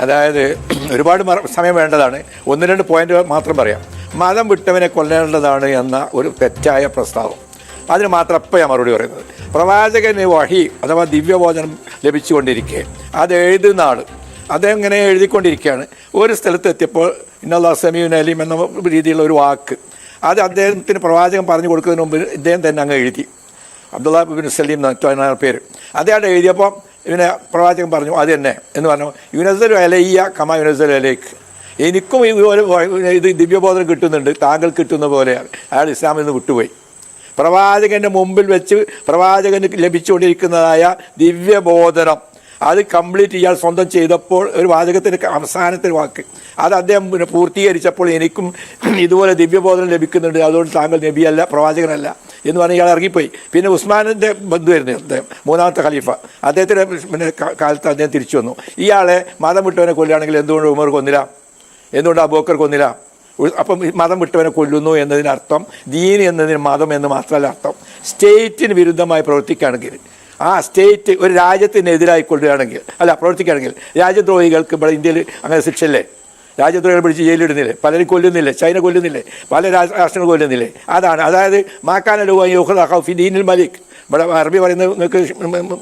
അതായത് ഒരുപാട് സമയം വേണ്ടതാണ്. ഒന്ന് രണ്ട് പോയിന്റ് മാത്രം പറയാം. മതം വിട്ടവനെ കൊല്ലേണ്ടതാണ് എന്ന ഒരു തെറ്റായ പ്രസ്താവം. അതിന് മാത്രം അപ്പം ഞാൻ മറുപടി പറയുന്നത്. പ്രവാചകന് വഴി അഥവാ ദിവ്യബോധനം ലഭിച്ചുകൊണ്ടിരിക്കെ അത് എഴുതുന്ന ആൾ അതെങ്ങനെ എഴുതിക്കൊണ്ടിരിക്കുകയാണ് ഒരു സ്ഥലത്ത് എത്തിയപ്പോൾ ഇന്നല്ലാ സമീൻ അലീം എന്ന രീതിയിലുള്ള ഒരു വാക്ക്. അത് അദ്ദേഹത്തിന് പ്രവാചകൻ പറഞ്ഞു കൊടുക്കുന്നതിന് മുമ്പ് ഇദ്ദേഹം തന്നെ അങ്ങ് എഴുതി. അബ്ദുള്ള ബിൻ സലീം എന്ന പേര്. അദ്ദേഹം എഴുതിയപ്പോൾ ഇവനെ പ്രവാചകൻ പറഞ്ഞു അത് തന്നെ. എന്ന് പറഞ്ഞു യുനസൽ അലയ്യ കമ യുനസൽ അലേക്ക് എനിക്കും ഇതുപോലെ ഇത് ദിവ്യബോധനം കിട്ടുന്നുണ്ട് താങ്കൾ കിട്ടുന്ന പോലെയാണ്. അയാൾ ഇസ്ലാമിൽ നിന്ന് വിട്ടുപോയി. പ്രവാചകന്റെ മുമ്പിൽ വെച്ച് പ്രവാചകന് ലഭിച്ചുകൊണ്ടിരിക്കുന്നതായ ദിവ്യബോധനം. അത് കംപ്ലീറ്റ് ഇയാൾ സ്വന്തം ചെയ്തപ്പോൾ ഒരു വാചകത്തിന്റെ അവസാനത്തെ വാക്ക്. അത് അദ്ദേഹം പിന്നെ പൂർത്തീകരിച്ചപ്പോൾ എനിക്കും ഇതുപോലെ ദിവ്യബോധനം ലഭിക്കുന്നുണ്ട്. അതുകൊണ്ട് താങ്കൾ നബിയല്ല പ്രവാചകനല്ല എന്ന് പറഞ്ഞ് ഇയാൾ ഇറങ്ങിപ്പോയി. പിന്നെ ഉസ്മാനിന്റെ ബന്ധുവായിരുന്നു അദ്ദേഹം മൂന്നാമത്തെ ഖലീഫ. അദ്ദേഹത്തിന്റെ പിന്നെ കാലത്ത് അദ്ദേഹം തിരിച്ചു വന്നു. ഇയാളെ മതം വിട്ടവനെ കൊല്ലുകയാണെങ്കിൽ എന്തുകൊണ്ട് ഉമർ കൊന്നില്ല? എന്തുകൊണ്ട് അബൂക്കർ കൊന്നില്ല? അപ്പം മതം വിട്ടവനെ കൊല്ലുന്നു എന്നതിനർത്ഥം ദീൻ എന്നതിന് മതം എന്ന് മാത്രമല്ല അർത്ഥം. സ്റ്റേറ്റിന് വിരുദ്ധമായി പ്രവർത്തിക്കുകയാണെങ്കിൽ ആ സ്റ്റേറ്റ് ഒരു രാജ്യത്തിനെതിരായിക്കൊള്ളുകയാണെങ്കിൽ അല്ല പ്രവർത്തിക്കുകയാണെങ്കിൽ രാജ്യദ്രോഹികൾക്ക് ഇവിടെ ഇന്ത്യയിൽ അങ്ങനെ ശിക്ഷയില്ലേ? രാജ്യദ്രോഹികൾ പിടിച്ച് ജയിലിടുന്നില്ലേ പലരും കൊല്ലുന്നില്ലേ? ചൈന കൊല്ലുന്നില്ലേ? പല രാഷ്ട്രങ്ങൾ കൊല്ലുന്നില്ലേ? അതാണ്. അതായത് മാക്കാനലുഖി ഫിദീനിൽ മലിക്. ഇവിടെ അറബി പറയുന്നത് നിങ്ങൾക്ക്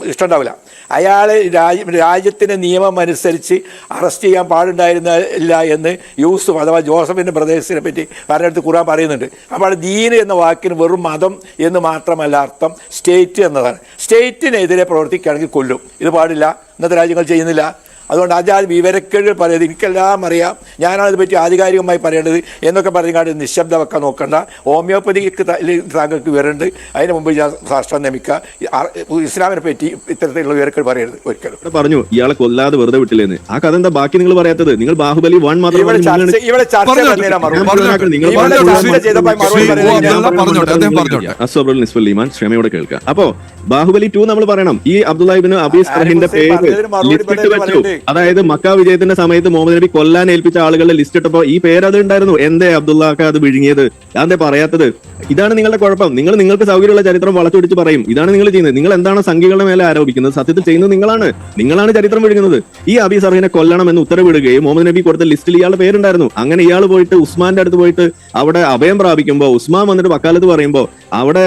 ഇഷ്ടമുണ്ടാവില്ല. അയാൾ രാജ്യ രാജ്യത്തിന്റെ നിയമം അനുസരിച്ച് അറസ്റ്റ് ചെയ്യാൻ പാടുണ്ടായിരുന്നില്ല എന്ന് യൂസുഫ് അഥവാ ജോസഫിന്റെ പ്രദേശത്തിനെ പറ്റി പറഞ്ഞെടുത്ത് ഖുറാൻ പറയുന്നുണ്ട്. അപ്പോൾ ദീൻ എന്ന വാക്കിന് വെറും മതം എന്ന് മാത്രമല്ല അർത്ഥം സ്റ്റേറ്റ് എന്നതാണ്. സ്റ്റേറ്റിനെതിരെ പ്രവർത്തിക്കുകയാണെങ്കിൽ കൊല്ലും. ഇത് പാടില്ല. ഇന്നത്തെ രാജ്യങ്ങൾ ചെയ്യുന്നില്ല. അതുകൊണ്ട് ആചാര്യ വിവരക്കേട് പറയരുത്. എനിക്കെല്ലാം അറിയാം. ഞാനാണ് പറ്റി ആധികാരികമായി പറയേണ്ടത് എന്നൊക്കെ പറഞ്ഞാണ്ട് നിശബ്ദ വെക്കാൻ നോക്കണ്ട. ഹോമിയോപ്പതിക്ക് താങ്കൾക്ക് വിവരമുണ്ട്. അതിന് മുമ്പ് ഞാൻ ശാസ്ത്രം നിയമിക്കുക ഇസ്ലാമിനെ പറ്റി ഇത്തരത്തിലുള്ള വിവരക്കേട് പറയരുത് ഒരിക്കലും. പറഞ്ഞു ഇയാളെ കൊല്ലാതെ വെറുതെ വിട്ടില്ലെന്ന്. ആ കഥ എന്താ ബാക്കി നിങ്ങൾ പറയാത്തത്? നിങ്ങൾ ബാഹുബലി വൺ മാത്രം ക്ഷമയോടെ കേൾക്കാം അപ്പോ ബാഹുബലി ടു നമ്മൾ പറയണം. ഈ അബ്ദുല്ലാഹിബിന് അബീസ് റഹിന്റെ പേര് വെച്ചു? അതായത് മക്ക വിജയത്തിന്റെ സമയത്ത് മുഹമ്മദ് നബി കൊല്ലാൻ ഏൽപ്പിച്ച ആളുകളുടെ ലിസ്റ്റ് ഇട്ടപ്പോ ഈ പേര് അത് ഉണ്ടായിരുന്നു. എന്തേ അബ്ദുള്ളാക്ക അത് വിഴുങ്ങിയത്? അതെന്തേ പറയാത്തത്. ഇതാണ് നിങ്ങളുടെ കുഴപ്പം. നിങ്ങൾ നിങ്ങൾക്ക് സൗകര്യമുള്ള ചരിത്രം വളച്ചൊടിച്ച് പറയും. ഇതാണ് നിങ്ങൾ ചെയ്യുന്നത്. നിങ്ങൾ എന്താണ് സംഖ്യകളുടെ മേലെ ആരോപിക്കുന്നത്? സത്യത്തിൽ ചെയ്യുന്നത് നിങ്ങളാണ്. നിങ്ങളാണ് ചരിത്രം വിഴുങ്ങുന്നത്. ഈ അബി സർഹിനെ കൊല്ലണം എന്ന് ഉത്തരവിടുകയും മുഹമ്മദ് നബി കൊടുത്ത ലിസ്റ്റിൽ ഇയാളുടെ പേരുണ്ടായിരുന്നു. അങ്ങനെ ഇയാൾ പോയിട്ട് ഉസ്മാന്റെ അടുത്ത് പോയിട്ട് അവിടെ അഭയം പ്രാപിക്കുമ്പോൾ ഉസ്മാൻ വന്നിട്ട് വക്കാലത്ത് പറയുമ്പോൾ അവിടെ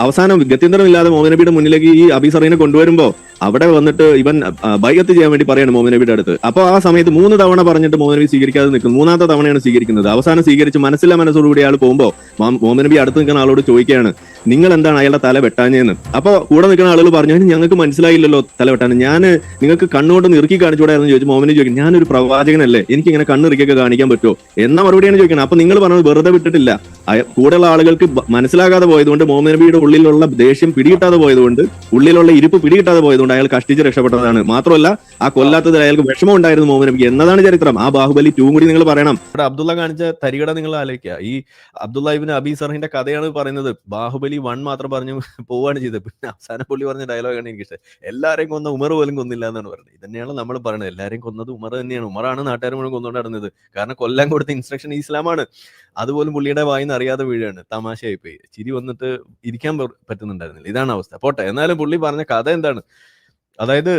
അവസാനം ഗത്യന്തരമില്ലാതെ മുഹമ്മദ് നബിയുടെ മുന്നിലേക്ക് ഈ അബി സർഹിനെ കൊണ്ടുവരുമ്പോൾ അവിടെ വന്നിട്ട് ഇവൻ ബൈകത്ത് ചെയ്യാൻ വേണ്ടി പറയാണ് മുഹമ്മദ് നബിയുടെ അടുത്ത്. അപ്പോൾ ആ സമയത്ത് മൂന്ന് തവണ പറഞ്ഞിട്ട് മുഹമ്മദ് നബി സ്വീകരിക്കാതെ നിൽക്കുന്നു. മൂന്നാമത്തെ തവണയാണ് സ്വീകരിക്കുന്നത്. അവസാനം സ്വീകരിച്ച് മനസ്സില്ല മനസ്സോടുകൂടി അയാൾ പോകുമ്പോൾ മുഹമ്മദ് നബി അടുത്ത് നിൽക്കുന്ന ആളോട് ചോദിക്കുകയാണ് നിങ്ങൾ എന്താണ് അയാളുടെ തല വെട്ടാഞ്ഞെന്ന് അപ്പോൾ കൂടെ നിൽക്കുന്ന ആളുകൾ പറഞ്ഞു ഞങ്ങൾക്ക് മനസ്സിലായില്ലല്ലോ തല വെട്ടാൻ. ഞാൻ നിങ്ങൾക്ക് കണ്ണുകൊണ്ട് നിറുക്കി കാണിച്ചുകൂടായിരുന്നു ചോദിച്ചു മോമിന് ചോദിക്കും ഞാനൊരു പ്രവാചകനല്ലേ? എനിക്ക് ഇങ്ങനെ കണ്ണിറുക്കിയൊക്കെ കാണിക്കാൻ പറ്റുമോ? എന്ന മറുപടിയാണ് ചോദിക്കുന്നത്. അപ്പൊ നിങ്ങൾ പറഞ്ഞത് വെറുതെ വിട്ടിട്ടില്ല. കൂടെയുള്ള ആളുകൾക്ക് മനസ്സിലാകാതെ പോയതുകൊണ്ട് മോമിൻ നബിയുടെ ഉള്ളിലുള്ള ദേഷ്യം പിടികിട്ടാതെ പോയതുകൊണ്ട് ഉള്ളിലുള്ള ഇരിപ്പ് പിടികിട്ടാതെ പോയതുകൊണ്ട് അയാൾ കഷ്ടിച്ച് രക്ഷപ്പെട്ടതാണ്. മാത്രമല്ല ആ കൊല്ലാത്തതിൽ അയാൾക്ക് വിഷമം ഉണ്ടായിരുന്നു മോമിൻ നബിക്ക്. എന്നതാണ് ചരിത്രം. ആ ബാഹുബലി ടൂ കൂടി നിങ്ങൾ പറയണം. അബ്ദുള്ള കാണിച്ച തരികട നിങ്ങൾ ആലോചിക്കുക. ഈ അബ്ദുള്ള ഇബിൻ അബി കഥയാണ് പറയുന്നത്. ബാഹുബലി വൺ മാത്രം പറഞ്ഞു പോവാണ് ചെയ്തത്. പിന്നെ അവസാനം പുള്ളി പറഞ്ഞ ഡയലോഗാണ് എനിക്ക് ഇഷ്ടം എല്ലാവരെയും കൊന്ന ഉമർ പോലും കൊന്നില്ല എന്നാണ് പറഞ്ഞത്. ഇതന്നെയാണ് നമ്മൾ പറയുന്നത് എല്ലാവരെയും കൊന്നത് ഉമർ തന്നെയാണ്. ഉമറാണ് നാട്ടുകാർ മുഴുവൻ കൊന്നുകൊണ്ട് നടന്നത്. കാരണം കൊല്ലാൻ കൊടുത്ത ഇൻസ്ട്രക്ഷൻ ഇസ്ലാമാണ്. അതുപോലും പുള്ളിയുടെ വായിന്ന് അറിയാതെ വീഴാണ്. തമാശയായി പോയി. ചിരി വന്നിട്ട് ഇരിക്കാൻ പറ്റുന്നുണ്ടായിരുന്നില്ല. ഇതാണ് അവസ്ഥ. പോട്ടെ. എന്നാലും പുള്ളി പറഞ്ഞ കഥ എന്താണ്? അതായത്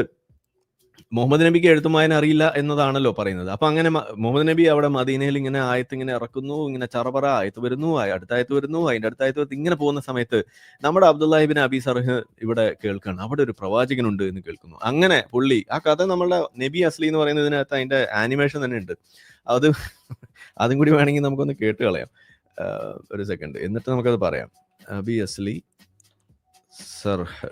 മുഹമ്മദ് നബിക്ക് എഴുത്തും അറിയില്ല എന്നതാണല്ലോ പറയുന്നത്. അപ്പൊ അങ്ങനെ മുഹമ്മദ് നബി അവിടെ മദീനയിൽ ഇങ്ങനെ ആയത്ത് ഇങ്ങനെ ഇറക്കുന്നു ഇങ്ങനെ ചറപറ ആയത്ത് വരുന്നു അടുത്ത ആയത്ത് വരുന്നു അതിന്റെ അടുത്ത ആയത്ത് വരുന്നു ഇങ്ങനെ പോകുന്ന സമയത്ത് നമ്മുടെ അബ്ദുല്ലാഹിബിൻ അബി സർഹ് ഇവിടെ കേൾക്കണം. അവിടെ ഒരു പ്രവാചകനുണ്ട് എന്ന് കേൾക്കുന്നു. അങ്ങനെ പുള്ളി ആ കഥ നമ്മളുടെ നബി അസ്ലി എന്ന് പറയുന്നതിനകത്ത് അതിന്റെ ആനിമേഷൻ തന്നെ ഉണ്ട്. അത് അതും കൂടി വേണമെങ്കിൽ നമുക്കൊന്ന് കേട്ട് കളയാം. ഒരു സെക്കൻഡ് എന്നിട്ട് നമുക്കത് പറയാം. അബി അസ്ലി സർഹ്.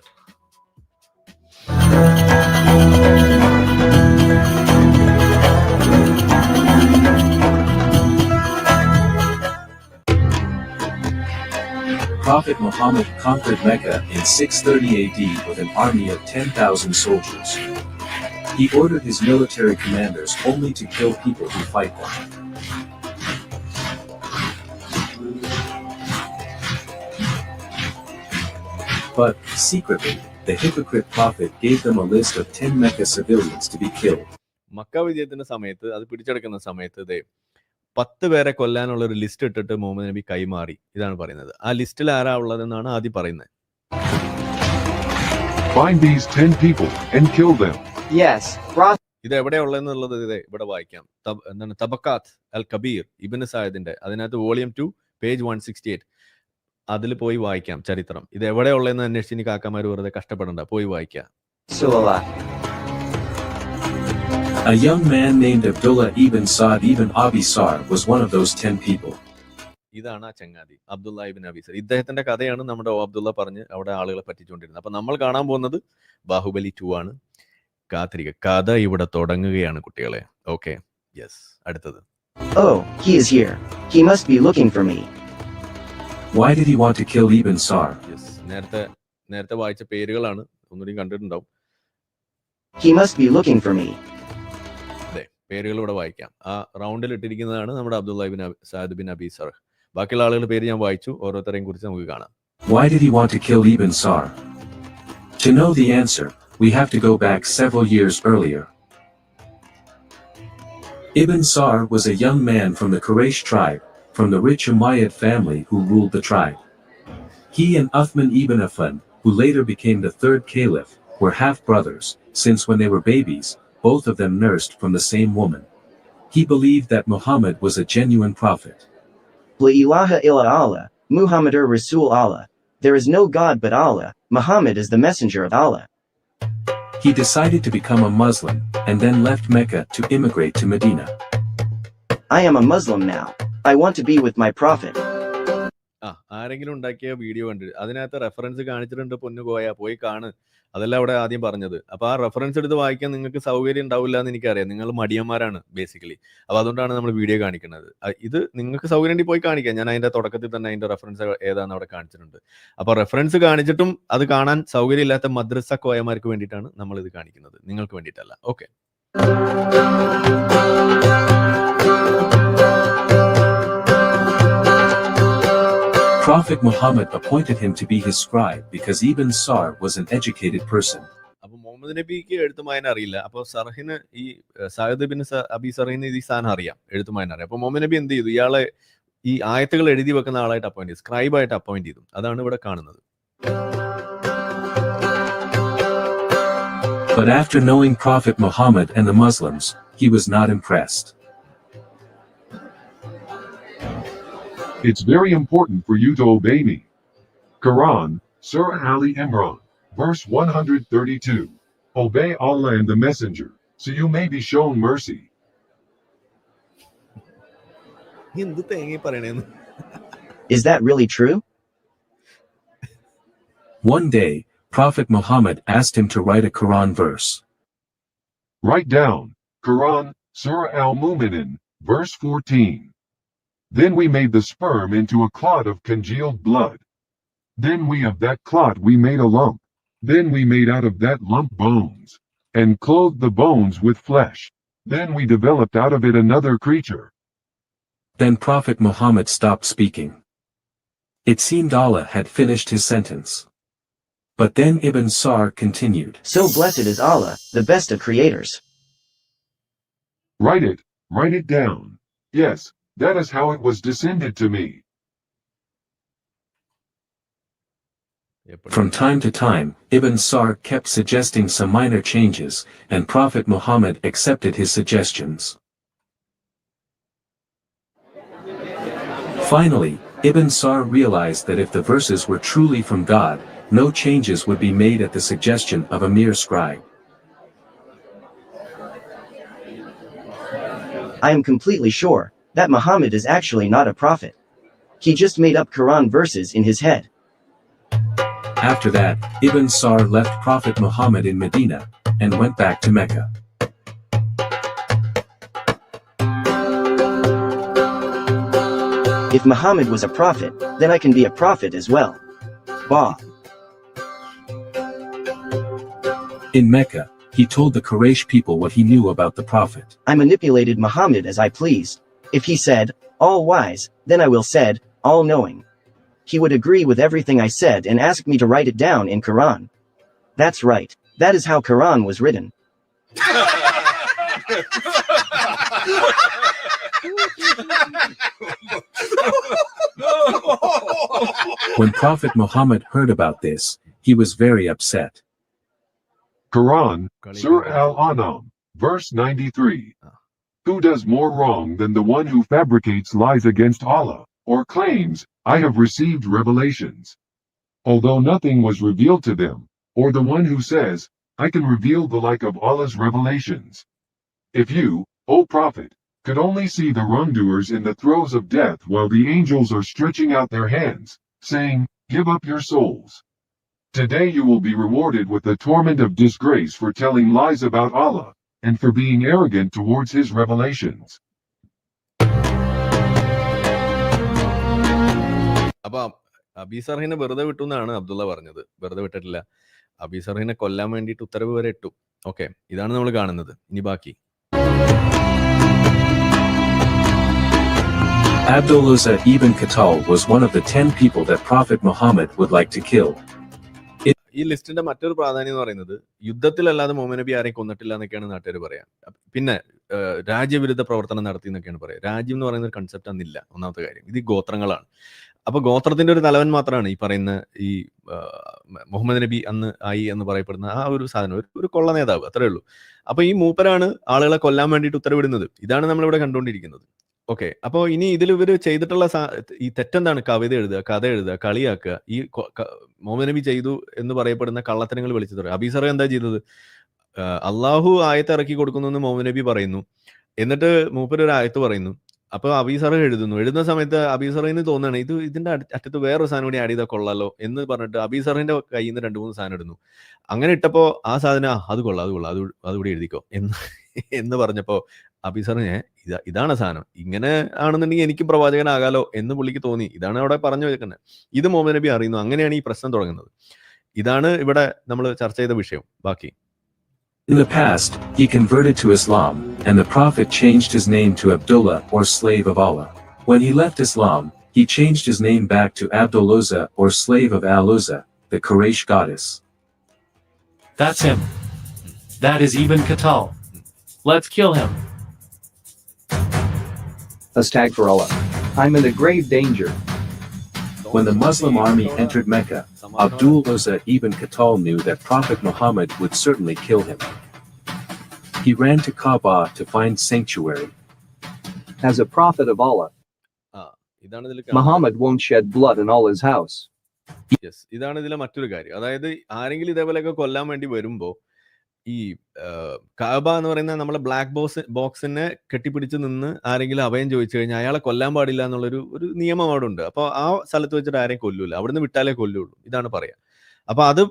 Prophet Muhammad conquered Mecca in 630 AD with an army of 10,000 soldiers. He ordered his military commanders only to kill people who fight them. But, secretly, the hypocrite prophet gave them a list of 10 Mecca civilians to be killed. Mecca വിജയത്തിന്റെ സമയത്ത് അത് പിടിച്ചെടുക്കുന്ന സമയത്ത് ദേ പത്ത് പേരെ കൊല്ലാനുള്ള ഒരു list ഇട്ടിട്ട് മുഹമ്മദ് നബി കൈമാറി. ഇതാണ് പറയുന്നത്. ആ ലിസ്റ്റിൽ ആരാ ഉള്ളതെന്നാണ് ആദ്യം പറയുന്നത്. ഇത് these 10 people and kill them. Yes, ഇത് എവിടെയാ ഉള്ളതെന്നുള്ളത് ഇതേ ഇവിടെ വായിക്കാം. തബ് എന്താണ്? തബക്കാത്ത് അൽ കബീർ ഇബിന് സായദിന്റെ. അതിനകത്ത് volume two page one sixty eight അതിൽ പോയി വായിക്കാം ചരിത്രം. ഇത് എവിടെ ഉള്ളതെന്ന് അന്വേഷിച്ച് ഇനി കാക്കമാർ വെറുതെ കഷ്ടപ്പെടണ്ട. പോയി വായിക്കാം. A young man named Abdullah ibn Sa'd ibn Abi Sar was one of those 10 people. ഇതാണ് ആ ചങ്ങാതി അബ്ദുള്ള ഇബിൻ അബീസർ ഇദ്ദേഹത്തിന്റെ കഥയാണ് നമ്മുടെ ഓ അബ്ദുള്ള പറഞ്ഞ് അവിടെ ആളുകളെ പറ്റിച്ചുകൊണ്ടിരുന്നത് അപ്പൊ നമ്മൾ കാണാൻ പോകുന്നത് ബാഹുബലി ടു ആണ് കാത്തിരിക്ക കഥ ഇവിടെ തുടങ്ങുകയാണ് കുട്ടികളെ ഓക്കെ യെസ് അടുത്തത് Oh, he is here. He must be looking for me. Why did he want to kill Ibn Sar? Yes നേരത്തെ നേരത്തെ വായിച്ച പേരുകളാണ് ഒന്നുകൂടി കണ്ടിട്ടുണ്ടാവും He must be looking for me. അതെ പേരുകൾ ഇവിടെ വായിക്കാം ആ റൗണ്ടിൽ ഇട്ടിരിക്കുന്നതാണ് നമ്മുടെ Abdullah bin Abi- Saad bin Abi sir ബാക്കിയുള്ള ആളുകളുടെ പേര് ഞാൻ വായിച്ചു ഓരോരുത്തരെയും കുറിച്ച് നമുക്ക് കാണാം Why did he want to kill Ibn Sar? To know the answer, we have to go back several years earlier. Ibn Sar was a young man from the Quraysh tribe, from the rich Umayyad family who ruled the tribe. He and Uthman ibn Affan, who later became the third caliph, were half brothers, since when they were babies, both of them nursed from the same woman. He believed that Muhammad was a genuine prophet. La ilaha illa Allah, Muhammadur Rasul Allah. There is no God but Allah, Muhammad is the messenger of Allah. He decided to become a Muslim, and then left Mecca to immigrate to Medina. I am a Muslim now. I want to be with my Prophet. ആ ആരെങ്കിലും ഉണ്ടാക്കിയ video കണ്ടിട്ട് അതിനകത്ത് reference കാണിച്ചിട്ടുണ്ട് പൊന്നു പോയാ പോയി കാണ് അതല്ല അവിടെ ആദ്യം പറഞ്ഞത്. അപ്പൊ ആ റെഫറൻസ് എടുത്ത് വായിക്കാൻ നിങ്ങൾക്ക് സൗകര്യം ഉണ്ടാവില്ല എന്ന് എനിക്കറിയാം. നിങ്ങൾ മടിയന്മാരാണ് ബേസിക്കലി അപ്പൊ അതുകൊണ്ടാണ് നമ്മൾ വീഡിയോ കാണിക്കുന്നത്. ഇത് നിങ്ങൾക്ക് സൗകര്യം പോയി കാണിക്കാം. ഞാൻ അതിന്റെ തുടക്കത്തിൽ തന്നെ അതിന്റെ റെഫറൻസ് ഏതാണ് അവിടെ കാണിച്ചിട്ടുണ്ട്. അപ്പൊ റെഫറൻസ് കാണിച്ചിട്ടും അത് കാണാൻ സൗകര്യമില്ലാത്ത മദ്രസ കോയമാർക്ക് വേണ്ടിയിട്ടാണ് നമ്മൾ ഇത് കാണിക്കുന്നത്. നിങ്ങൾക്ക് വേണ്ടിയിട്ടല്ല. Okay Prophet Muhammad appointed him to be his scribe because Ibn Sar was an educated person. അപ്പൊ മുഹമ്മദ് നബിക്ക് എഴുത്തുമായന അറിയില്ല. അപ്പോൾ സർഹിന് ഈ സഹദ് ബിൻ അബി സർഹിന് ഈ സാധനം അറിയാം എഴുത്തുമായന അറിയാം. അപ്പോൾ മുഹമ്മദ് നബി എന്ത് ചെയ്തു? ഇയാളെ ഈ ആയത്തുകൾ എഴുതി വെക്കുന്ന ആളായിട്ട് അപ്പോയിന്റ് ചെയ്തു. സ്ക്രൈബായിട്ട് അപ്പോയിന്റ് ചെയ്തു. അതാണ് ഇവിടെ കാണുന്നത്. But after knowing Prophet Muhammad and the Muslims, he was not impressed. It's very important for you to obey me. Quran, Surah Ali Imran, verse 132. Obey Allah and the Messenger, so you may be shown mercy. Is that really true? One day, Prophet Muhammad asked him to write a Quran verse. Write down, Quran, Surah Al Muminin, verse 14. Then we made the sperm into a clot of congealed blood. Then we of that clot we made a lump. Then we made out of that lump bones, and clothed the bones with flesh. Then we developed out of it another creature. Then Prophet Muhammad stopped speaking. It seemed Allah had finished his sentence. But then Ibn Sar continued. So blessed is Allah, the best of creators. Write it, write it down. Yes, that is how it was descended to me. From time to time, Ibn Sar kept suggesting some minor changes, and Prophet Muhammad accepted his suggestions. Finally, Ibn Sar realized that if the verses were truly from God, no changes would be made at the suggestion of a mere scribe. I am completely sure, that Muhammad is actually not a prophet. He just made up Quran verses in his head. After that, Ibn Sar left Prophet Muhammad in Medina and went back to Mecca. If Muhammad was a prophet, then I can be a prophet as well. Bah. In Mecca, he told the Quraysh people what he knew about the Prophet. I manipulated Muhammad as I pleased. If he said, all wise, then I will said, all knowing. He would agree with everything I said and ask me to write it down in Quran. That's right. That is how Quran was written. When Prophet Muhammad heard about this, he was very upset. Quran, Surah Al An'am, verse 93. Ah. Who does more wrong than the one who fabricates lies against Allah, or claims, I have received revelations? Although nothing was revealed to them, or the one who says, I can reveal the like of Allah's revelations. If you, O Prophet, could only see the wrongdoers in the throes of death while the angels are stretching out their hands, saying, Give up your souls. Today you will be rewarded with the torment of disgrace for telling lies about Allah, and for being arrogant towards His revelations. അപ്പൊ അബീസർഹിനെ വെറുതെ വിട്ടു എന്നാണ് അബ്ദുള്ള പറഞ്ഞത് വെറുതെ വിട്ടിട്ടില്ല അബീസർഹിനെ കൊല്ലാൻ വേണ്ടിയിട്ട് ഉത്തരവ് വരെ ഇട്ടു ഓക്കെ ഇതാണ് നമ്മൾ കാണുന്നത് ഇനി ബാക്കി Abdullah ibn Qatal was one of the ten people that Prophet Muhammad would like to kill. ഈ ലിസ്റ്റിന്റെ മറ്റൊരു പ്രാധാന്യം എന്ന് പറയുന്നത് യുദ്ധത്തിലല്ലാതെ മുഹമ്മദ് നബി ആരെയും കൊന്നിട്ടില്ല എന്നൊക്കെയാണ് നാട്ടുകാർ പറയാം. പിന്നെ രാജ്യവിരുദ്ധ പ്രവർത്തനം നടത്തി എന്നൊക്കെയാണ് പറയുക രാജ്യം എന്ന് പറയുന്ന ഒരു കൺസെപ്റ്റ് അന്നില്ല ഒന്നാമത്തെ കാര്യം. ഇത് ഗോത്രങ്ങളാണ്. അപ്പൊ ഗോത്രത്തിന്റെ ഒരു തലവൻ മാത്രമാണ് ഈ പറയുന്ന ഈ മുഹമ്മദ് നബി അന്ന് ആയി എന്ന് പറയപ്പെടുന്ന ആ ഒരു സാധനം. ഒരു ഒരു കൊള്ള നേതാവ് അത്രേ ഉള്ളൂ. അപ്പൊ ഈ മൂപ്പരാണ് ആളുകളെ കൊല്ലാൻ വേണ്ടിയിട്ട് ഉത്തരവിടുന്നത്. ഇതാണ് നമ്മളിവിടെ കണ്ടുകൊണ്ടിരിക്കുന്നത്. ഓക്കെ. അപ്പോൾ ഇനി ഇതിൽ ഇവർ ചെയ്തിട്ടുള്ള ഈ തെറ്റെന്താണ്? കവിത എഴുതുക കഥ എഴുതുക കളിയാക്കുക ഈ മോമനബി നബി ചെയ്തു എന്ന് പറയപ്പെടുന്ന കള്ളത്തരങ്ങൾ വിളിച്ചു തുടങ്ങി അബീസർ എന്താ ചെയ്തത്? അള്ളാഹു ആയത്ത് ഇറക്കി കൊടുക്കുന്നു എന്ന് മോമനബി നബി പറയുന്നു. എന്നിട്ട് മൂപ്പര് ഒരു ആയത്ത് പറയുന്നു. അപ്പൊ അബീസർ എഴുതുന്നു. എഴുതുന്ന സമയത്ത് അബീസറിന് തോന്നുകയാണ് ഇത് ഇതിന്റെ അറ്റത്ത് വേറൊരു സാധനം കൂടി ആഡ് ചെയ്താൽ കൊള്ളാലോ എന്ന് പറഞ്ഞിട്ട് അബീസറിന്റെ കയ്യിൽ നിന്ന് രണ്ട് മൂന്ന് സാധനം ഇടുന്നു. അങ്ങനെ ഇട്ടപ്പോ ആ സാധനം "ആ, അത് കൊള്ളാം അത് കൊള്ളാം അത് അതുകൂടി എഴുതിക്കോ എന്ന് എന്ന് പറഞ്ഞപ്പോ അബീസറിന് ഇതാ ഇതാണ് സാധനം ഇങ്ങനെ ആണെന്നുണ്ടെങ്കിൽ എനിക്കും പ്രവാചകനാകാലോ എന്ന് പുള്ളിക്ക് തോന്നി ഇതാണ് അവിടെ പറഞ്ഞു വെക്കുന്നത് ഇത് മുഹമ്മദ് നബി അറിയുന്നു അങ്ങനെയാണ് ഈ പ്രശ്നം തുടങ്ങുന്നത് ഇതാണ് ഇവിടെ നമ്മൾ ചർച്ച ചെയ്ത വിഷയം ബാക്കി In the past, he converted to Islam, and the Prophet changed his name to Abdullah or slave of Allah. When he left Islam, he changed his name back to Abdulloza or slave of Al-Uzza, the Quraysh goddess. That's him. That is Ibn Qatal. Let's kill him. Astagfirullah. I'm in a grave danger. When the Muslim army entered Mecca, Abdul Uzza ibn Khattal knew that Prophet Muhammad would certainly kill him. He ran to Kaaba to find sanctuary. As a prophet of Allah, ഇതാണ് ഇതിൽ Muhammad won't shed blood in Allah's house. Yes ഇതാണ് ഇതിലെ മറ്റൊരു കാര്യം അതായത് ആരെങ്കിലും ഇതേപോലെയൊക്കെ കൊല്ലാൻ വേണ്ടി വരുമ്പോ ഈ കാബ എന്ന് പറയുന്ന നമ്മളെ ബ്ലാക്ക് ബോക്സ് ബോക്സിനെ കെട്ടിപ്പിടിച്ച് നിന്ന് ആരെങ്കിലും അഭയം ചോദിച്ചു കഴിഞ്ഞാൽ അയാളെ കൊല്ലാൻ പാടില്ല എന്നുള്ളൊരു ഒരു നിയമം അവിടെ ഉണ്ട് അപ്പോൾ ആ സ്ഥലത്ത് വെച്ചിട്ട് ആരെയും കൊല്ലൂല. അവിടുന്ന് വിട്ടാലേ കൊല്ലുള്ളൂ. ഇതാണ് പറയാ. അപ്പൊ അത്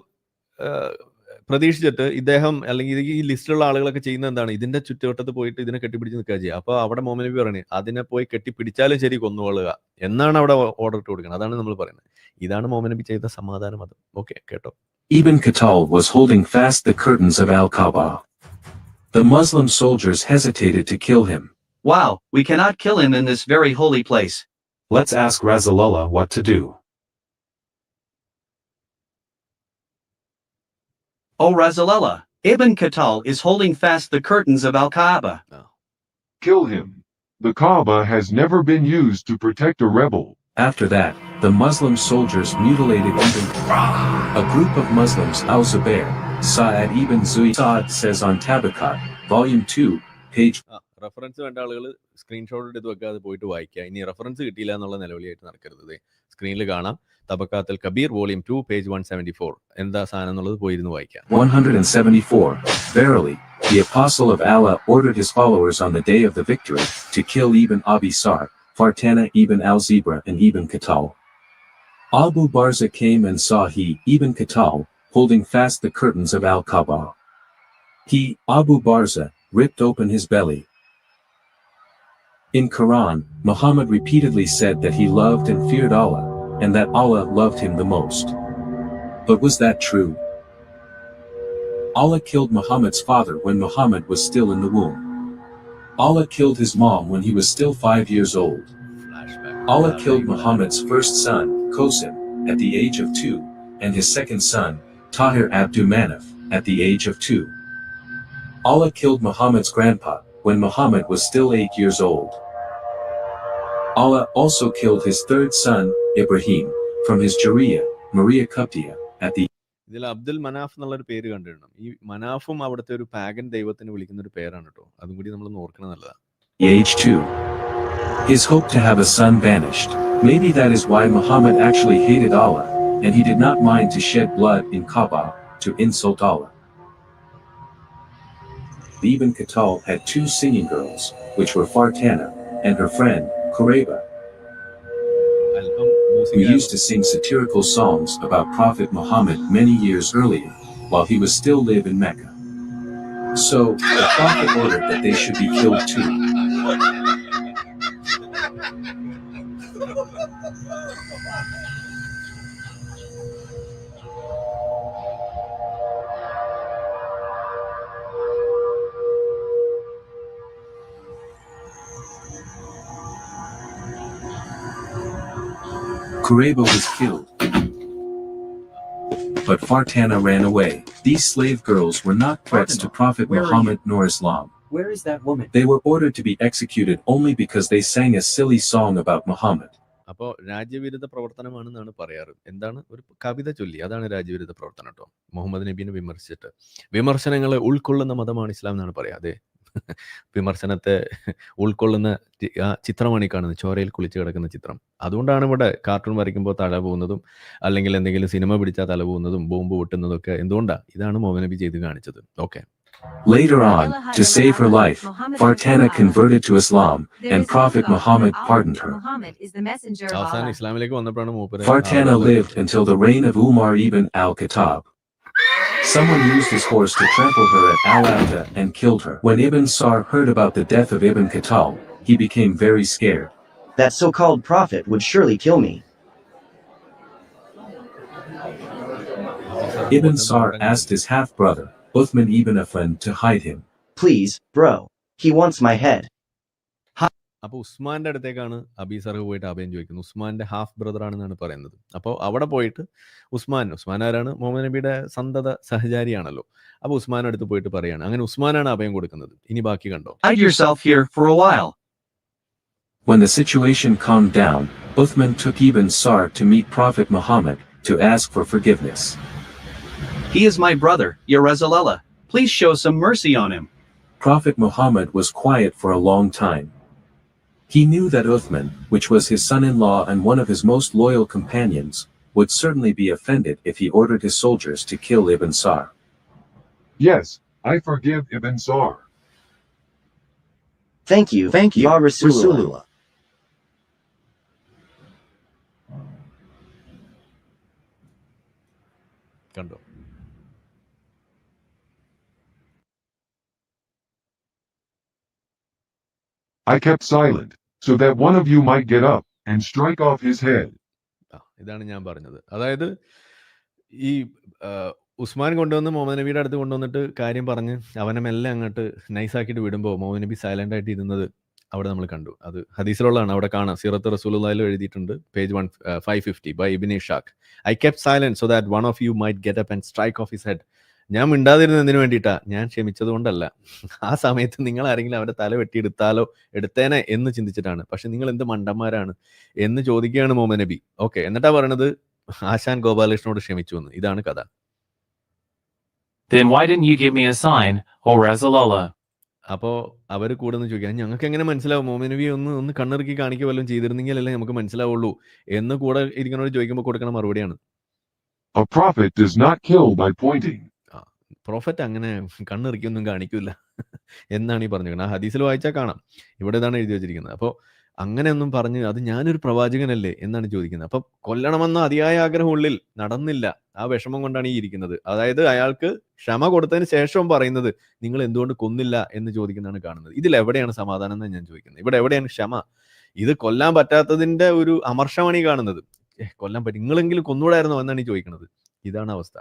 പ്രതീക്ഷിച്ചിട്ട് ഇദ്ദേഹം അല്ലെങ്കിൽ ഈ ലിസ്റ്റിലുള്ള ആളുകളൊക്കെ ചെയ്യുന്ന എന്താണ്? ഇതിന്റെ ചുറ്റുവട്ടത്ത് പോയിട്ട് ഇതിനെ കെട്ടിപ്പിടിച്ച് നിൽക്കുക ചെയ്യുക. അപ്പൊ അവിടെ മോമൻ നബി അതിനെ പോയി കെട്ടിപ്പിടിച്ചാലും ശരി കൊന്നുകൊള്ളുക. എന്നാണ് അവിടെ ഓർഡർ ഇട്ട് കൊടുക്കുന്നത്. അതാണ് നമ്മൾ പറയുന്നത്. ഇതാണ് മോമൻ നബി ചെയ്ത സമാധാനം അത്. ഓക്കെ കേട്ടോ. Ibn Khattal was holding fast the curtains of Al-Kaaba. The Muslim soldiers hesitated to kill him. Wow, we cannot kill him in this very holy place. Let's ask Rasulullah what to do. O Rasulullah, Ibn Katal is holding fast the curtains of Al Kaaba. Kill him. The Kaaba has never been used to protect a rebel. After that, the Muslim soldiers mutilated Ibn A group of Muslims, Al Zubair, Sa'ad ibn Sa'ad says on Tabakat, Volume 2, page reference വേണ്ട ആളുകൾ screenshot എടുത്ത് വെക്കാതെ പോയിട്ട് വായിക്കുക ഇനി reference കിട്ടിയില്ല എന്നുള്ള നിലവിളിയായിട്ട് നടക്കരുത് സ്ക്രീനിൽ കാണാം തബക്കാത്തൽ Kabir volume two page one seventy four എന്താ സാധനം എന്നുള്ളത് പോയിരുന്നു വായിക്കാം 174. Verily, the apostle of Allah ordered his followers on the day of the victory to kill Ibn Abi Sar, Fartana ibn al-Zibra and Ibn Katal. Abu Barza came and saw he, Ibn Katal, holding fast the curtains of Al-Kaaba. He, Abu Barza, ripped open his belly. In Quran, Muhammad repeatedly said that he loved and feared Allah, and that Allah loved him the most. But was that true? Allah killed Muhammad's father when Muhammad was still in the womb. Allah killed his mom when he was still five years old. Allah killed Muhammad's first son, Qasim, at the age of two, and his second son, Tahir Abdu Manaf, at the age of two. Allah killed Muhammad's grandpa when Muhammad was still eight years old. Allah also killed his third son, Ibrahim, from his Jariya, Maria Kuptia, at the ഇതിൽ അബ്ദുൽ മനാഫ് എന്നുള്ളൊരു പേര് കണ്ടിടണം ഈ മനാഫും അവിടുത്തെ ഒരു pagan ദൈവത്തിന് വിളിക്കുന്ന ഒരു പേരാണ് കേട്ടോ അതും കൂടി നമ്മൾ ഓർക്കണം നല്ലതാ Age 2. His hope to have a son vanished. Maybe that is why Muhammad actually hated Allah, and he did not mind to shed blood in Kaaba to insult Allah. Ibn Katal had two singing girls, which were Fartana and her friend, അല്പം who used to sing satirical songs about Prophet Muhammad many years earlier, while he was still live in Mecca. So, the Prophet ordered that they should be killed too. Kureba was killed. But Fartana ran away. These slave girls were not threats Fartana, to Prophet where? Muhammad nor Islam. Where is that woman? They were ordered to be executed only because they sang a silly song about Muhammad. അപ്പോൾ രാജ്യവിരുദ്ധ പ്രവർത്തനമാണെന്നാണ് പറയാറ് എന്താണ് ഒരു കവിത ചൊല്ലി അതാണ് രാജ്യവിരുദ്ധ പ്രവർത്തനം കേട്ടോ മുഹമ്മദ് നബീനെ വിമർശിച്ചിട്ട് വിമർശനങ്ങളെ ഉൾക്കൊള്ളുന്ന മതമാണ് ഇസ്ലാം എന്നാണ് പറയുക അതെ വിമർശനത്തെ ഉൾക്കൊള്ളുന്ന ആ ചിത്രമാണ് ഈ കാണുന്നത് ചോരയിൽ കുളിച്ച് കിടക്കുന്ന ചിത്രം അതുകൊണ്ടാണ് ഇവിടെ കാർട്ടൂൺ വരയ്ക്കുമ്പോൾ തല പോകുന്നതും അല്ലെങ്കിൽ എന്തെങ്കിലും സിനിമ പിടിച്ചാൽ തല പോകുന്നതും ബോംബ് പൊട്ടുന്നതും ഒക്കെ എന്തുകൊണ്ടാണ് ഇതാണ് മുഹമ്മദ് നബി ചെയ്ത് കാണിച്ചത് okay Later on, to save her life, Fartana converted to Islam, and Prophet Muhammad pardoned her. Fartana lived until the reign of Umar ibn al-Khattab. Someone used his horse to trample her at Al-Ata and killed her. When Ibn Sar heard about the death of Ibn Khattab, he became very scared. That so-called prophet would surely kill me. Ibn Sar asked his half-brother, Uthman ibn Affan, to hide him. Please, bro. He wants my head. അപ്പൊ ഉസ്മാന്റെ അടുത്തേക്കാണ് അബീസർക്ക് പോയിട്ട് അഭയം ചോദിക്കുന്നത് ഉസ്മാന്റെ half brother ആണെന്നാണ് പറയുന്നത് അപ്പോൾ അവിടെ പോയിട്ട് ഉസ്മാൻ ഉസ്മാൻ ആരാണ് മുഹമ്മദ് നബിയുടെ സന്തത സഹചാരിയാണല്ലോ അപ്പോൾ ഉസ്മാൻ അടുത്ത് പോയിട്ട് പറയാണ് അങ്ങനെ ഉസ്മാനാണ് അഭയം കൊടുക്കുന്നത് ഇനി ബാക്കി കണ്ടോ. When the situation calmed down, Uthman took Ibn Sar to meet Prophet Muhammad to ask for forgiveness. He is my brother, Ya Rasulullah. Please show some mercy on him. Prophet Muhammad was quiet for a long time. He knew that Uthman, which was his son-in-law and one of his most loyal companions, would certainly be offended if he ordered his soldiers to kill Ibn Sar. Yes, I forgive Ibn Sar. Thank you. Thank you, Ya Rasulullah. Rasulullah. കണ്ടോ I kept silent, so that one of you might get up and strike off his head. ഇതാണ് ഞാൻ പറഞ്ഞത്. അതായത് ഈ ഉസ്മാൻ കൊണ്ടുവന്ന് മുഹമ്മദ് നബിയുടെ അടുത്ത് കൊണ്ടുവന്നിട്ട് കാര്യം പറഞ്ഞ് അവനെ മെല്ലെ അങ്ങോട്ട് നൈസാക്കിയിട്ട് വിടുമ്പോൾ മുഹമ്മദ് നബി സൈലന്റ് ആയിട്ട് ഇരുന്നത് അവിടെ നമ്മൾ കണ്ടു. അത് ഹദീസിലുള്ളതാണ്. അവിടെ കാണാം. സീറത്ത് റസൂലുള്ളാഹിൽ എഴുതിയിട്ടുണ്ട്. Page one five fifty by Ibn Ishaq I kept silence so that one of you might get up and strike off his head ഞാൻ മിണ്ടാതിരുന്നതിന് വേണ്ടിയിട്ടാ. ഞാൻ ക്ഷമിച്ചത് കൊണ്ടല്ല. ആ സമയത്ത് നിങ്ങൾ ആരെങ്കിലും അവരെ തല വെട്ടിയെടുത്താലോ എടുത്തേനെ എന്ന് ചിന്തിച്ചിട്ടാണ്. പക്ഷെ നിങ്ങൾ എന്ത് മണ്ടന്മാരാണ് എന്ന് ചോദിക്കുകയാണ് മോമൻ നബി. ഓക്കെ എന്നിട്ടാ പറയണത്? ആശാൻ ഗോപാലകൃഷ്ണനോട് ക്ഷമിച്ചു എന്ന്. ഇതാണ് കഥ. Then why didn't you give me a sign, O Rasulullah? അപ്പോൾ അവർ കൂടെ നിന്ന് ചോദിക്കാം ഞങ്ങൾക്ക് എങ്ങനെ മനസ്സിലാവും? മുഹമ്മദ് നബി ഒന്ന് ഒന്ന് കണ്ണിറുക്കി കാണിക്കുക വല്ലതും ചെയ്തിരുന്നെങ്കിൽ അല്ലേ നമുക്ക് മനസ്സിലാവുള്ളൂ. എന്ന് കൂടെ ഇരിക്കുന്നവരോട് ചോദിക്കുമ്പോൾ കൊടുക്കണ മറുപടിയാണ്. A prophet does not kill by pointing. Prophet അങ്ങനെ കണ്ണിറക്കിയൊന്നും കാണിക്കില്ല എന്നാണ് ഈ പറഞ്ഞിരിക്കുന്നത് ആ ഹദീസിൽ വായിച്ചാൽ കാണാം. ഇവിടെ ഇതാണ് എഴുതി വെച്ചിരിക്കുന്നത്. അപ്പോൾ അങ്ങനെയൊന്നും പറഞ്ഞ് അത് ഞാനൊരു പ്രവാചകനല്ലേ എന്നാണ് ചോദിക്കുന്നത്. അപ്പം കൊല്ലണമെന്ന അതിയായ ആഗ്രഹം ഉള്ളിൽ നടന്നില്ല. ആ വിഷമം കൊണ്ടാണ് ഈ ഇരിക്കുന്നത്. അതായത് അയാൾക്ക് ക്ഷമ കൊടുത്തതിന് ശേഷവും പറയുന്നത് നിങ്ങൾ എന്തുകൊണ്ട് കൊന്നില്ല എന്ന് ചോദിക്കുന്നതാണ് കാണുന്നത്. ഇതിൽ എവിടെയാണ് സമാധാനം എന്ന് ഞാൻ ചോദിക്കുന്നത്. ഇവിടെ എവിടെയാണ് ക്ഷമ? ഇത് കൊല്ലാൻ പറ്റാത്തതിന്റെ ഒരു അമർഷമാണ് ഈ കാണുന്നത്. കൊല്ലാൻ പറ്റും. നിങ്ങളെങ്കിലും കൊന്നുകൂടായിരുന്നോ എന്നാണ് ഈ ചോദിക്കുന്നത്. ഇതാണ് അവസ്ഥ.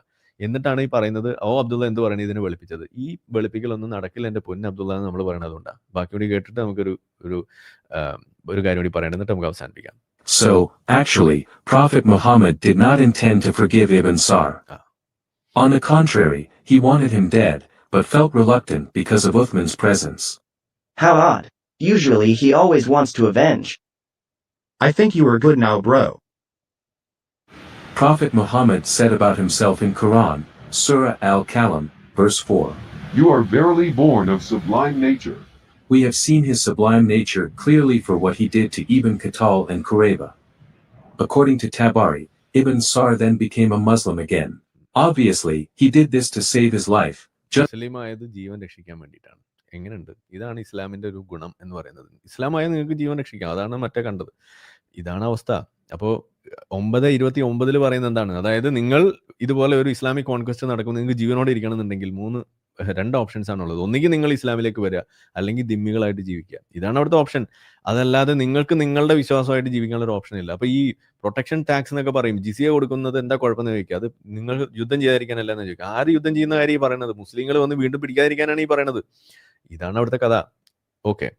എന്നിട്ടാണ് ഈ പറയുന്നത് ഓ അബ്ദുള്ള എന്ത് പറയണത് ഇതിനെ വെളുപ്പിച്ചത് ഈ വെളുപ്പിക്കലൊന്നും നടക്കില്ല എന്റെ പൊന്ന് അബ്ദുള്ള എന്ന് നമ്മൾ പറയണത് അതുകൊണ്ടാണ് ബാക്കി കൂടി കേട്ടിട്ട് നമുക്കൊരു ഒരു ഒരു കാര്യം കൂടി പറയണം എന്നിട്ട് നമുക്ക് അവസാനിപ്പിക്കാം So, actually, Prophet Muhammad did not intend to forgive Ibn Sar. Ah. On the contrary, he wanted him dead, but felt reluctant because of Uthman's presence. How odd. Usually he always wants to avenge. I think you are good now, bro. Prophet Muhammad said about himself in Quran, Surah Al-Kalam, verse 4. You are verily born of sublime nature. We have seen his sublime nature clearly for what he did to Ibn Khattal and Qurayba. According to Tabari, Ibn Sar then became a Muslim again. Obviously, he did this to save his life, just മുസ്ലിം ആയത് ജീവൻ രക്ഷിക്കാൻ വേണ്ടിയിട്ടാണ് എങ്ങനെയുണ്ട് ഇതാണ് ഇസ്ലാമിന്റെ ഒരു ഗുണം എന്ന് പറയുന്നത് ഇസ്ലാം ആയ നിങ്ങൾക്ക് ജീവൻ രക്ഷിക്കാം അതാണ് മറ്റേ കണ്ടത് ഇതാണ് അവസ്ഥ അപ്പോൾ ഒമ്പത് ഇരുപത്തി ഒമ്പതിൽ പറയുന്നത് എന്താണ്? അതായത് നിങ്ങൾ ഇതുപോലെ ഒരു ഇസ്ലാമിക് കോൺക്വസ്റ്റ് നടക്കുമ്പോൾ നിങ്ങൾക്ക് ജീവനോടെ ഇരിക്കണമെന്നുണ്ടെങ്കിൽ മൂന്ന് രണ്ട് ഓപ്ഷൻസ് ആണുള്ളത് ഒന്നുകിൽ നിങ്ങൾ ഇസ്ലാമിലേക്ക് വരിക അല്ലെങ്കിൽ ദിമ്മികളായിട്ട് ജീവിക്കുക. ഇതാണ് അവിടുത്തെ ഓപ്ഷൻ. അതല്ലാതെ നിങ്ങൾക്ക് നിങ്ങളുടെ വിശ്വാസമായിട്ട് ജീവിക്കാനുള്ള ഒരു ഓപ്ഷൻ ഇല്ല. അപ്പൊ ഈ പ്രൊട്ടക്ഷൻ ടാക്സ് എന്നൊക്കെ പറയും ജിസിയ കൊടുക്കുന്നത് എന്താ കുഴപ്പമെന്ന് ചോദിക്കുക. അത് നിങ്ങൾ യുദ്ധം ചെയ്യാതിരിക്കാനല്ല എന്ന് ചോദിക്കുക. ആര് യുദ്ധം ചെയ്യുന്ന കാര്യം ഈ പറയുന്നത്? മുസ്ലിങ്ങൾ വന്ന് വീണ്ടും പിടിക്കാതിരിക്കാനാണ് ഈ പറയുന്നത്. ഇതാണ് അവിടുത്തെ കഥ. Okay.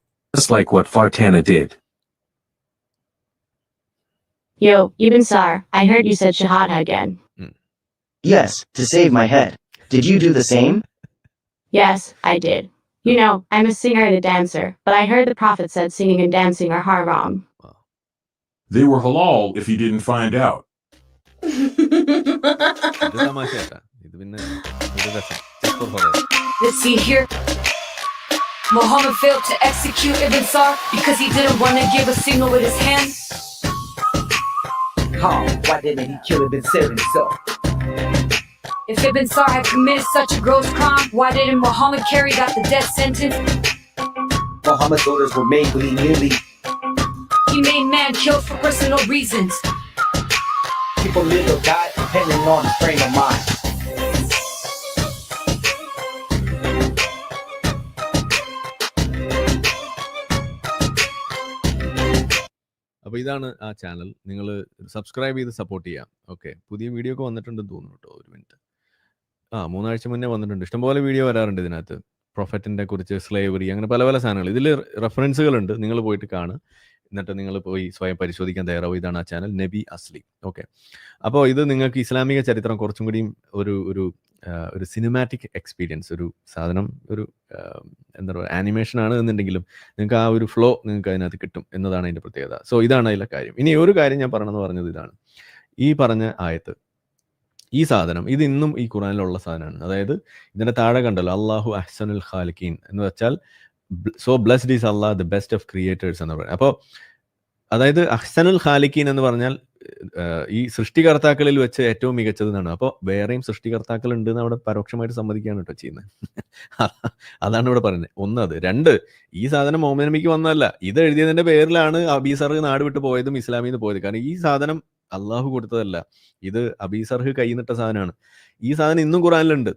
Yo, Ibn Sar, I heard you said Shahada again. Hmm. Yes, to save my head. Did you do the same? Yes, I did. You know, I'm a singer and a dancer, but I heard the Prophet said singing and dancing are haram. They were halal if you didn't find out. Let's see here. Muhammad failed to execute Ibn Sar because he didn't want to give a signal with his hand. Why didn't he kill Ibn Sir himself? If Ibn Sar had committed such a gross crime, why didn't Muhammad carry out the death sentence? Muhammad's orders were made willy-nilly. He made man kill for personal reasons. People live or die depending on the frame of mind. അപ്പൊ ഇതാണ് ആ channel. നിങ്ങൾ subscribe ചെയ്ത് support ചെയ്യാം. Okay. പുതിയ video ഒക്കെ വന്നിട്ടുണ്ടെന്ന് തോന്നുന്നു കേട്ടോ ഒരു മിനിറ്റ്. ആ മൂന്നാഴ്ച മുന്നേ വന്നിട്ടുണ്ട്. ഇഷ്ടംപോലെ വീഡിയോ വരാറുണ്ട് ഇതിനകത്ത്. പ്രൊഫറ്റിന്റെ കുറിച്ച് സ്ലേവറി അങ്ങനെ പല പല സാധനങ്ങൾ. ഇതിൽ റെഫറൻസുകളുണ്ട് നിങ്ങൾ പോയിട്ട് കാണുക. എന്നിട്ട് നിങ്ങൾ പോയി സ്വയം പരിശോധിക്കാൻ തയ്യാറാവും. ഇതാണ് ആ ചാനൽ. നബി അസ്ലി. ഓക്കെ. അപ്പോൾ ഇത് നിങ്ങൾക്ക് ഇസ്ലാമിക ചരിത്രം കുറച്ചും കൂടിയും ഒരു ഒരു ഒരു സിനിമാറ്റിക് എക്സ്പീരിയൻസ് ഒരു സാധനം ഒരു എന്താ പറയുക ആനിമേഷൻ ആണ് എന്നുണ്ടെങ്കിലും നിങ്ങൾക്ക് ആ ഒരു ഫ്ലോ നിങ്ങൾക്ക് അതിനകത്ത് കിട്ടും എന്നതാണ് അതിന്റെ പ്രത്യേകത. സോ ഇതാണ് അതിലെ കാര്യം. ഇനി ഒരു കാര്യം ഞാൻ പറഞ്ഞെന്ന് പറഞ്ഞത് ഇതാണ്. ഈ പറഞ്ഞ ആയത്ത് ഈ സാധനം ഇത് ഇന്നും ഈ ഖുറാനിലുള്ള സാധനമാണ്. അതായത് ഇതിന്റെ താഴെ കണ്ടല്ലോ അള്ളാഹു അഹ്സനുൽ ഖാലിഖീൻ എന്ന് വെച്ചാൽ so blessed is Allah the best of creators എന്ന് പറയുന്നത്. അപ്പോൾ അതായത് അഹ്സനുൽ ഖാലിഖീൻ എന്ന് പറഞ്ഞാൽ ഈ സൃഷ്ടികർത്താക്കളിൽ വെച്ച് ഏറ്റവും മികച്ചത് എന്നാണ് അപ്പോൾ വേറെയും സൃഷ്ടികർത്താക്കൾ ഉണ്ട് എന്ന് അവിടെ പരോക്ഷമായിട്ട് സമ്മതിക്കുകയാണ് കേട്ടോ ചെയ്യുന്നത്. അതാണ് ഇവിടെ പറയുന്നത്. ഒന്ന് അത്. രണ്ട് ഈ സാധനം മുഹമ്മദ് നബിക്ക് വന്നതല്ല. ഇത് എഴുതിയതിന്റെ പേരിലാണ് അബീസർ നാട് വിട്ട് പോയതും ഇസ്ലാമിൽ നിന്ന് പോയത്. കാരണം ഈ സാധനം അള്ളാഹു കൊടുത്തതല്ല. ഇത് അബീസർഹ് കൈന്നിട്ട സാധനമാണ്. ഈ സാധനം ഇന്നും ഖുറാനിലുണ്ട്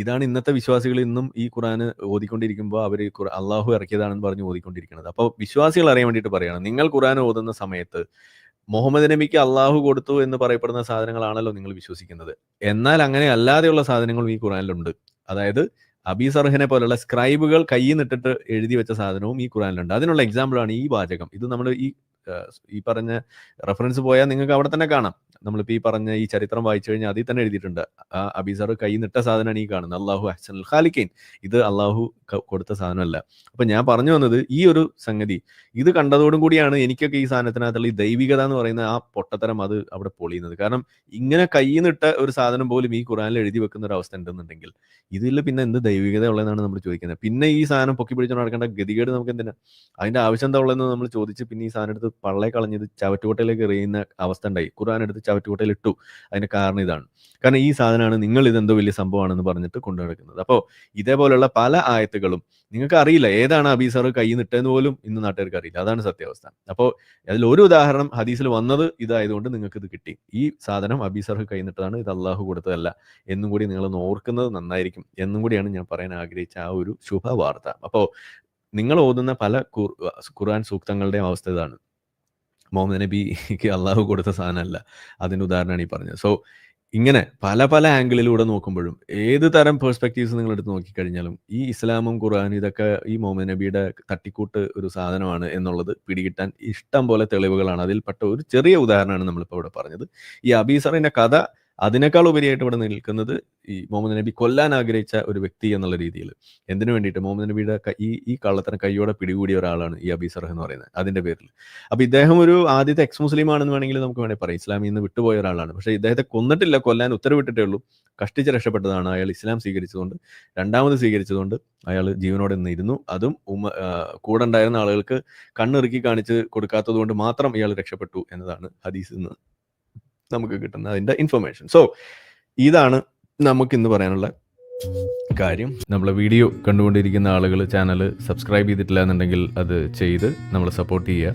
ഇതാണ് ഇന്നത്തെ വിശ്വാസികൾ ഇന്നും ഈ ഖുറാന് ഓതിക്കൊണ്ടിരിക്കുമ്പോൾ അവർ അള്ളാഹു ഇറക്കിയതാണെന്ന് പറഞ്ഞ് ഓതിക്കൊണ്ടിരിക്കുന്നത്. അപ്പോൾ വിശ്വാസികൾ അറിയാൻ വേണ്ടിയിട്ട് പറയാണ് നിങ്ങൾ ഖുറാൻ ഓതുന്ന സമയത്ത് മുഹമ്മദ് നബിക്ക് അള്ളാഹു കൊടുത്തു എന്ന് പറയപ്പെടുന്ന സാധനങ്ങളാണല്ലോ നിങ്ങൾ വിശ്വസിക്കുന്നത്. എന്നാൽ അങ്ങനെ അല്ലാതെയുള്ള സാധനങ്ങളും ഈ ഖുറാനിലുണ്ട് അതായത് അബീസർഹിനെ പോലുള്ള സ്ക്രൈബുകൾ കയ്യിൽ നിട്ടിട്ട് എഴുതി വെച്ച സാധനവും ഈ ഖുറാനിലുണ്ട് അതിനുള്ള എക്സാമ്പിളാണ് ഈ വാചകം. ഇത് നമ്മൾ ഈ ഈ പറഞ്ഞ റെഫറൻസ് പോയാൽ നിങ്ങൾക്ക് അവിടെ തന്നെ കാണാം. നമ്മളിപ്പോൾ ഈ പറഞ്ഞ ഈ ചരിത്രം വായിച്ചു കഴിഞ്ഞാൽ അതിൽ തന്നെ എഴുതിയിട്ടുണ്ട്. ആ അബീസർ കൈ നിട്ട സാധനമാണ് ഈ കാണുന്നത്. അള്ളാഹു അഹ്സൻ ഖാലിക്കൈൻ ഇത് അള്ളാഹു കൊടുത്ത സാധനമല്ല. അപ്പം ഞാൻ പറഞ്ഞു വന്നത് ഈ ഒരു സംഗതി. ഇത് കണ്ടതോടും കൂടിയാണ് എനിക്കൊക്കെ ഈ സാധനത്തിനകത്തുള്ള ഈ ദൈവികത എന്ന് പറയുന്ന ആ പൊട്ടത്തരം അത് അവിടെ പൊളിയുന്നത്. കാരണം ഇങ്ങനെ കൈ നിട്ട ഒരു സാധനം പോലും ഈ ഖുറാനിൽ എഴുതി വെക്കുന്ന ഒരു അവസ്ഥ ഉണ്ടെന്നുണ്ടെങ്കിൽ ഇതിൽ പിന്നെ എന്ത് ദൈവികത ഉള്ളതെന്നാണ് നമ്മൾ ചോദിക്കുന്നത്. പിന്നെ ഈ സാധനം പൊക്കി പിടിച്ചുകൊണ്ട് നടക്കേണ്ട ഗതികേട് നമുക്ക് എന്തിനാ അതിന്റെ ആവശ്യം എന്താ ഉള്ളതെന്ന് നമ്മൾ ചോദിച്ച് പിന്നെ ഈ സാധനം എടുത്ത് പള്ളയെ കളഞ്ഞത് ചവറ്റുകൊട്ടയിലേക്ക് എറിയുന്ന അവസ്ഥ ഉണ്ടായി. ഖുറാൻ എടുത്ത് ചവറ്റുകൊട്ടയിൽ ഇട്ടു. അതിന് കാരണം ഇതാണ്. കാരണം ഈ സാധനമാണ് നിങ്ങൾ ഇതെന്തോ വലിയ സംഭവമാണെന്ന് പറഞ്ഞിട്ട് കൊണ്ടു നടക്കുന്നത് അപ്പോൾ ഇതേപോലുള്ള പല ആയത്തുകളും നിങ്ങൾക്ക് അറിയില്ല. ഏതാണ് അബീസർ കൈ നിട്ടെന്ന് പോലും ഇന്ന് നാട്ടുകാർക്ക് അറിയില്ല. അതാണ് സത്യാവസ്ഥ. അപ്പോൾ അതിൽ ഒരു ഉദാഹരണം ഹദീസിൽ വന്നത് ഇതായതുകൊണ്ട് നിങ്ങൾക്ക് ഇത് കിട്ടി. ഈ സാധനം അബീസർ കൈ നിട്ടതാണ് ഇത് അള്ളാഹു കൊടുത്തതല്ല. എന്നും കൂടി നിങ്ങളൊന്ന് ഓർക്കുന്നത് നന്നായിരിക്കും. എന്നും കൂടിയാണ് ഞാൻ പറയാൻ ആഗ്രഹിച്ച ആ ഒരു ശുഭവാർത്ത. അപ്പോൾ നിങ്ങൾ ഓതുന്ന പല ഖുർ- ഖുർആൻ സൂക്തങ്ങളുടെയും അവസ്ഥ ഇതാണ്. മുഹമ്മദ് നബിക്ക് അള്ളാഹു കൊടുത്ത സാധനമല്ല. അതിന്റെ ഉദാഹരണമാണ് ഈ പറഞ്ഞത്. സോ ഇങ്ങനെ പല പല ആംഗിളിലൂടെ നോക്കുമ്പോഴും ഏത് തരം പേഴ്സ്പെക്റ്റീവ്സ് നിങ്ങൾ എടുത്ത് നോക്കിക്കഴിഞ്ഞാലും ഈ ഇസ്ലാമും ഖുർആനും ഇതൊക്കെ ഈ മുഹമ്മദ് നബിയുടെ തട്ടിക്കൂട്ട് ഒരു സാധനമാണ് എന്നുള്ളത് പിടികിട്ടാൻ ഇഷ്ടം പോലെ തെളിവുകളാണ്. അതിൽപ്പെട്ട ഒരു ചെറിയ ഉദാഹരണമാണ് നമ്മളിപ്പോൾ ഇവിടെ പറഞ്ഞത്. ഈ അബീസറിന്റെ കഥ അതിനേക്കാൾ ഉപരിയായിട്ട് ഇവിടെ നിൽക്കുന്നത് ഈ മുഹമ്മദ് നബി കൊല്ലാൻ ആഗ്രഹിച്ച ഒരു വ്യക്തി എന്നുള്ള രീതിയിൽ. എന്തിനു വേണ്ടിയിട്ട്? മുഹമ്മദ് നബിയുടെ ഈ ഈ കള്ളത്തരം കൈയോടെ പിടികൂടിയ ഒരാളാണ് ഈ അബീസർ എന്ന് പറയുന്നത് അതിന്റെ പേരിൽ. അപ്പൊ ഇദ്ദേഹം ഒരു ആദ്യത്തെ എക്സ് മുസ്ലിം ആണെന്ന് വേണമെങ്കിൽ നമുക്ക് വേണമെങ്കിൽ പറയാം. ഇസ്ലാമിൽ നിന്ന് വിട്ടുപോയ ഒരാളാണ്. പക്ഷേ ഇദ്ദേഹത്തെ കൊന്നിട്ടില്ല കൊല്ലാൻ ഉത്തരവിട്ടിട്ടേ ഉള്ളൂ. കഷ്ടിച്ച് രക്ഷപ്പെട്ടതാണ്. അയാൾ ഇസ്ലാം സ്വീകരിച്ചതുകൊണ്ട് രണ്ടാമത് സ്വീകരിച്ചതുകൊണ്ട് അയാൾ ജീവനോടെ നിന്നിരുന്നു അതും ഉമ്മ കൂടെ ഉണ്ടായിരുന്ന ആളുകൾക്ക് കണ്ണിറുക്കി കാണിച്ച് കൊടുക്കാത്തത് കൊണ്ട് മാത്രം ഇയാൾ രക്ഷപ്പെട്ടു എന്നതാണ് ഹദീസ് നിന്ന് നമുക്ക് കിട്ടുന്ന അതിന്റെ ഇൻഫർമേഷൻ സോ ഇതാണ് നമുക്ക് ഇന്ന് പറയാനുള്ള കാര്യം. നമ്മളെ വീഡിയോ കണ്ടുകൊണ്ടിരിക്കുന്ന ആളുകൾ ചാനൽ സബ്സ്ക്രൈബ് ചെയ്തിട്ടില്ല എന്നുണ്ടെങ്കിൽ അത് ചെയ്ത് നമ്മളെ സപ്പോർട്ട് ചെയ്യുക.